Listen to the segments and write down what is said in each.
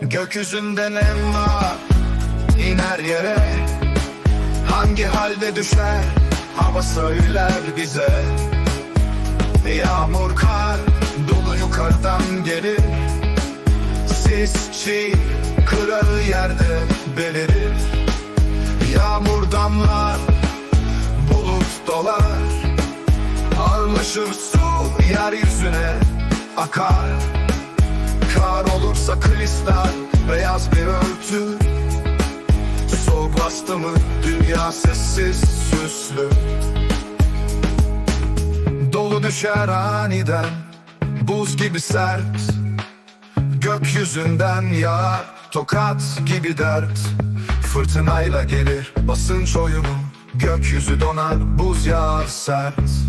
Gökyüzünde nem var iner yere. Hangi halde düşer hava söyler bize. Yağmur kar dolu yukarıdan gelir. Sis çiğ kırağı yerde belirir. Yağmur damlar bulut dolar. Ağırlaşır su yeryüzüne akar kristal beyaz bir örtü. Soğuk bastı mı dünya sessiz süslü. Dolu düşer aniden buz gibi sert. Gökyüzünden yağar tokat gibi dert. Fırtınayla gelir basınç oyunu Gökyüzü donar buz yağar sert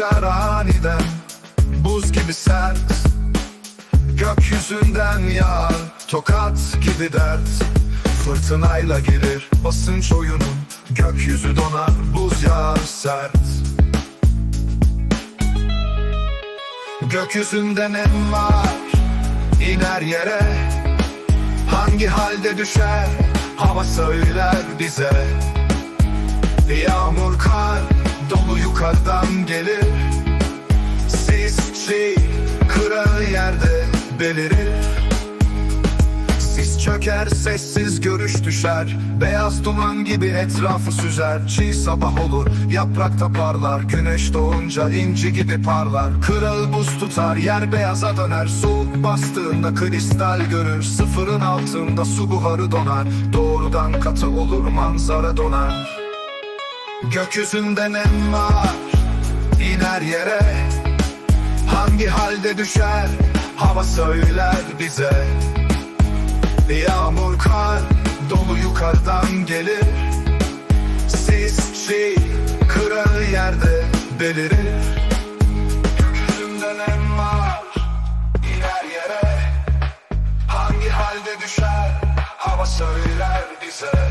düşer aniden Buz gibi sert. Gökyüzünden yağar Tokat gibi dert. Fırtınayla gelir basınç oyunu Gökyüzü donar buz yağar sert. Gökyüzünde nem var? İner yere. Hangi halde düşer? Hava söyler bize. Dolu yukarıdan gelir. Sis çiğ kırağı yerde belirir. Sis çöker sessiz görüş düşer. Beyaz duman gibi etrafı süzer. Çiğ sabah olur yaprakta parlar Güneş doğunca inci gibi parlar. Kırağı buz tutar yer beyaza döner. Soğuk bastığında kristal görür. Sıfırın altında su buharı donar. Doğrudan katı olur manzara donar Gökyüzünde nem var iner yere. Hangi halde düşer hava söyler bize. Yağmur kar dolu yukarıdan gelir. Sis çiğ kırağı yerde belirir Gökyüzünde nem var iner yere. Hangi halde düşer hava söyler bize